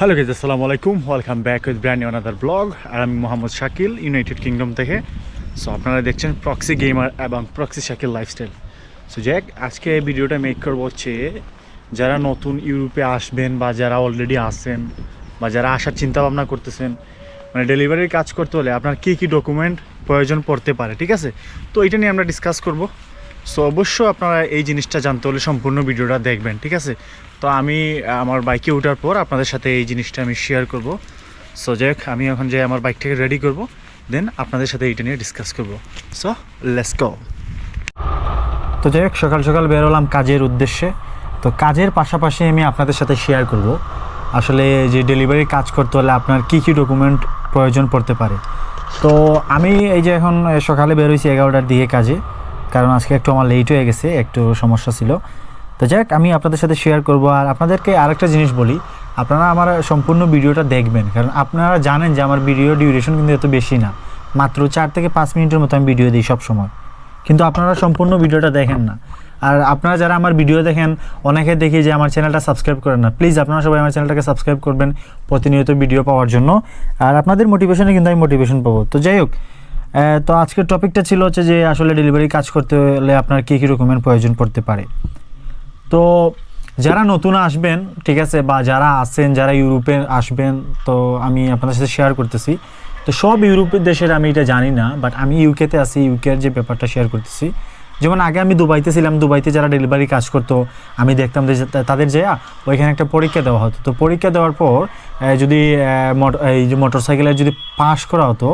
Hello guys আসসালামু আলাইকুম welcome back with brand new another blog আর আমি মোহাম্মদ শাকিল ইউনাইটেড কিংডম থেকে। সো আপনারা দেখছেন প্রক্সি গেমার এবং প্রক্সি শাকিল লাইফস্টাইল সো জ্যাক আজকে এই ভিডিওটা মেক করব হচ্ছে, যারা নতুন ইউরোপে আসবেন বা যারা অলরেডি আসেন বা যারা আসার চিন্তা ভাবনা করতেছেন মানে ডেলিভারির কাজ করতে হলে আপনার কী কী ডকুমেন্ট প্রয়োজন পড়তে পারে, ঠিক আছে? তো, এটা নিয়ে আমরা ডিসকাস করব। সো অবশ্যই আপনারা এই জিনিসটা জানতে হলে সম্পূর্ণ ভিডিওটা দেখবেন, ঠিক আছে? তো আমি, আমার বাইকে ওঠার পর আপনাদের সাথে এই জিনিসটা আমি শেয়ার করব। সো যাক আমি এখন যে আমার বাইকটাকে রেডি করব দেন আপনাদের সাথে এইটা নিয়ে ডিসকাস করব। সো লেটস গো তো যাই হোক, সকাল সকাল বেরোলাম কাজের উদ্দেশ্যে। তো কাজের পাশাপাশি আমি আপনাদের সাথে শেয়ার করব। আসলে যে ডেলিভারি কাজ করতে হলে আপনার কী কী ডকুমেন্ট প্রয়োজন পড়তে পারে। তো আমি এই যে এখন সকালে বেরোইছি এগারোটার দিকে কাজে। কারণ আজকে একটু আমার লেট হয়ে গেছে, একটু সমস্যা ছিল। তো যাক, আমি আপনাদের সাথে শেয়ার করব আর আপনাদেরকে আরেকটা জিনিস বলি। আপনারা আমার সম্পূর্ণ ভিডিওটা দেখবেন, কারণ আপনারা জানেন যে আমার ভিডিও ডিউরেশন কিন্তু এত বেশি না। মাত্র চার থেকে পাঁচ মিনিটের মতো আমি ভিডিও দিই সব সময় কিন্তু আপনারা সম্পূর্ণ ভিডিওটা দেখেন না। আর আপনারা যারা আমার ভিডিও দেখেন, অনেকে দেখি যে আমার চ্যানেলটা সাবস্ক্রাইব করেন না। প্লিজ আপনারা সবাই আমার চ্যানেলটাকে সাবস্ক্রাইব করবেন প্রতিনিয়ত ভিডিও পাওয়ার জন্য। আর আপনাদের মোটিভেশনে কিন্তু আমি মোটিভেশন পাবো। তো যাই হোক তো আজকের টপিকটা ছিল হচ্ছে যে আসলে ডেলিভারি কাজ করতে হলে আপনার কী কী রকমের প্রয়োজন পড়তে পারে। তো যারা নতুন আসবেন, ঠিক আছে, বা যারা আসেন যারা ইউরোপে আসবেন, তো আমি আপনাদের সাথে শেয়ার করতেছি। তো সব ইউরোপের দেশের আমি এটা জানি না বাট আমি ইউকেতে আছি ইউকের যে ব্যাপারটা শেয়ার করতেছি। যেমন আগে আমি দুবাইতে ছিলাম, দুবাইতে যারা ডেলিভারি কাজ করতো, আমি দেখতাম যে তাদের যে ওইখানে একটা পরীক্ষা দেওয়া হতো। তো পরীক্ষা দেওয়ার পর যদি এই যে মোটর যদি পাস করা হতো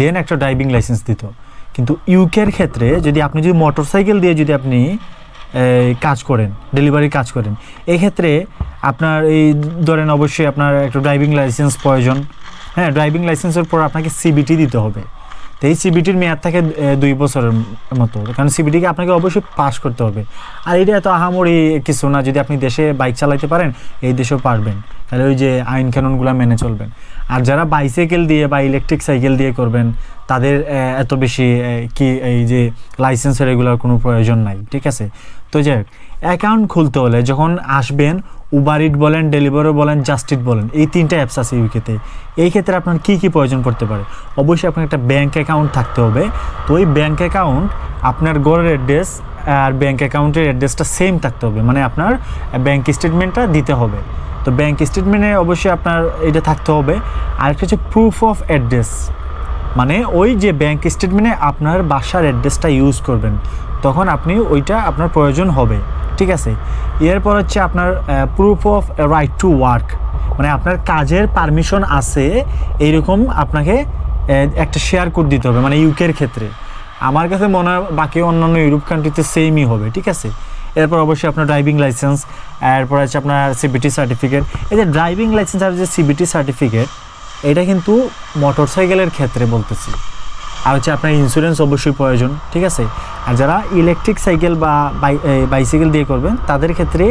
দেন একটা ড্রাইভিং লাইসেন্স দিত। কিন্তু ইউকের ক্ষেত্রে যদি আপনি যদি মোটর সাইকেল দিয়ে যদি আপনি কাজ করেন ডেলিভারি কাজ করেন, এক্ষেত্রে আপনার এই ধরেন অবশ্যই আপনার একটা ড্রাইভিং লাইসেন্স প্রয়োজন। হ্যাঁ ড্রাইভিং লাইসেন্সের পর আপনাকে সিবিটি দিতে হবে। তো এই সিবিটির মেয়াদ থাকে দুই বছরের মতো। কারণ সিবিটিকে আপনাকে অবশ্যই পাস করতে হবে। আর এটা এত আহামরি কিছু না, যদি আপনি দেশে বাইক চালাইতে পারেন, এই দেশেও পারবেন। তাহলে ওই যে আইন কানুনগুলো মেনে চলবেন। আর যারা বাইসাইকেল দিয়ে বা ইলেকট্রিক সাইকেল দিয়ে করবেন, তাদের এত বেশি কি, এই যে লাইসেন্সের এগুলোর কোনো প্রয়োজন নাই, ঠিক আছে? তো যাই হোক অ্যাকাউন্ট খুলতে হলে যখন আসবেন উবার ইট বলেন ডেলিভারও বলেন জাস্টিট বলেন, এই তিনটা অ্যাপস আছে ইউকেতে এই ক্ষেত্রে আপনার কী কী প্রয়োজন পড়তে পারে? অবশ্যই আপনার একটা ব্যাঙ্ক অ্যাকাউন্ট থাকতে হবে। তো ওই ব্যাঙ্ক অ্যাকাউন্ট আপনার ঘরের অ্যাড্রেস আর ব্যাঙ্ক অ্যাকাউন্টের অ্যাড্রেসটা সেম থাকতে হবে। মানে আপনার ব্যাঙ্ক স্টেটমেন্টটা দিতে হবে। তো ব্যাঙ্ক স্টেটমেন্টে অবশ্যই আপনার এটা থাকতে হবে। আরেকটা হচ্ছে প্রুফ অফ অ্যাড্রেস মানে ওই যে ব্যাংক স্টেটমেন্টে আপনার বাসার অ্যাড্রেসটা ইউজ করবেন, তখন আপনি ওইটা আপনার প্রয়োজন হবে। ঠিক আছে? এরপর হচ্ছে আপনার proof of right to work মানে আপনার কাজের পারমিশন আছে, এইরকম আপনাকে একটা শেয়ার কোড দিতে হবে মানে ইউকের ক্ষেত্রে। আমার কাছে মনে হয় বাকি অন্যান্য ইউরোপ কান্ট্রিতে সেমই হবে, ঠিক আছে? এরপর অবশ্যই আপনার ড্রাইভিং লাইসেন্স এরপর আছে আপনার সিবিটি সার্টিফিকেট এই যে ড্রাইভিং লাইসেন্স আর যে সিবিটি সার্টিফিকেট এটা কিন্তু মোটর সাইকেলের ক্ষেত্রে বলতেছি। আর হচ্ছে আপনার ইন্স্যুরেন্স অবশ্যই প্রয়োজন, ঠিক আছে? আর যারা ইলেকট্রিক সাইকেল বা বাইসাইকেল দিয়ে করবেন, তাদের ক্ষেত্রে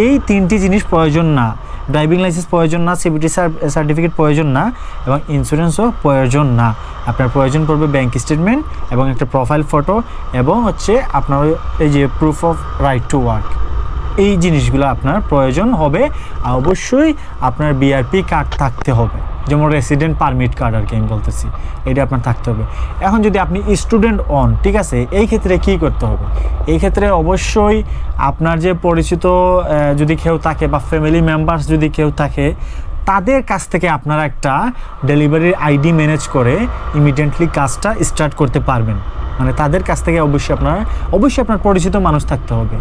এই তিনটি জিনিস প্রয়োজন না। ড্রাইভিং লাইসেন্স প্রয়োজন না সিবিটি সার্টিফিকেট প্রয়োজন না এবং ইন্স্যুরেন্সও প্রয়োজন না। আপনার প্রয়োজন পড়বে ব্যাঙ্ক স্টেটমেন্ট এবং একটা প্রোফাইল ফটো এবং হচ্ছে আপনার এই যে proof of right to work এই জিনিসগুলো আপনার প্রয়োজন হবে। আর অবশ্যই আপনার বিআরপি কার্ড থাকতে হবে। যেমন রেসিডেন্ট পারমিট কার্ড আর কি আমি বলতেছি, এটা আপনার থাকতে হবে। এখন যদি আপনি স্টুডেন্ট অন ঠিক আছে, এই ক্ষেত্রে কি করতে হবে? এই ক্ষেত্রে অবশ্যই আপনার যে পরিচিত যদি কেউ থাকে বা ফ্যামিলি মেম্বার্স যদি কেউ থাকে, তাদের কাছ থেকে আপনারা একটা ডেলিভারির আইডি ম্যানেজ করে ইমিডিয়েটলি কাজটা স্টার্ট করতে পারবেন। মানে তাদের কাছ থেকে অবশ্যই আপনার অবশ্যই আপনার পরিচিত মানুষ থাকতে হবে।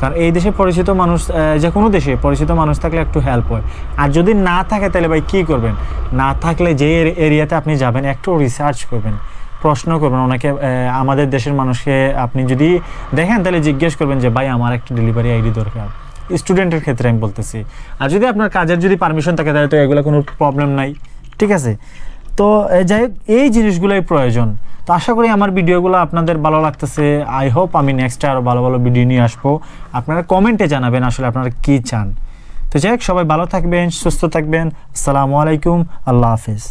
কারণ এই দেশে পরিচিত মানুষ যে কোনো দেশে পরিচিত মানুষ থাকলে একটু হেল্প হয়। আর যদি না থাকে, তাহলে ভাই কী করবেন? না থাকলে যে এরিয়াতে আপনি যাবেন, একটু রিসার্চ করবেন, প্রশ্ন করবেন। ওনাকে আমাদের দেশের মানুষকে আপনি যদি দেখেন, তাহলে জিজ্ঞেস করবেন যে, ভাই, আমার একটা ডেলিভারি আইডি দরকার। স্টুডেন্টের ক্ষেত্রে আমি বলতেছি। আর যদি আপনার কাজের যদি পারমিশন থাকে, তাহলে তো এগুলো কোনো প্রবলেম নাই। ঠিক আছে? তো যাই হোক, এই জিনিসগুলোই প্রয়োজন। তো আশা করি আমার ভিডিওগুলো আপনাদের ভালো লাগতেছে। আই হোপ আমি নেক্সট আরও ভালো ভালো ভিডিও নিয়ে আসব। আপনারা কমেন্টে জানাবেন আসলে আপনারা কি চান। তো যাই হোক, সবাই ভালো থাকবেন, সুস্থ থাকবেন। আসসালামু আলাইকুম, আল্লাহ হাফিজ।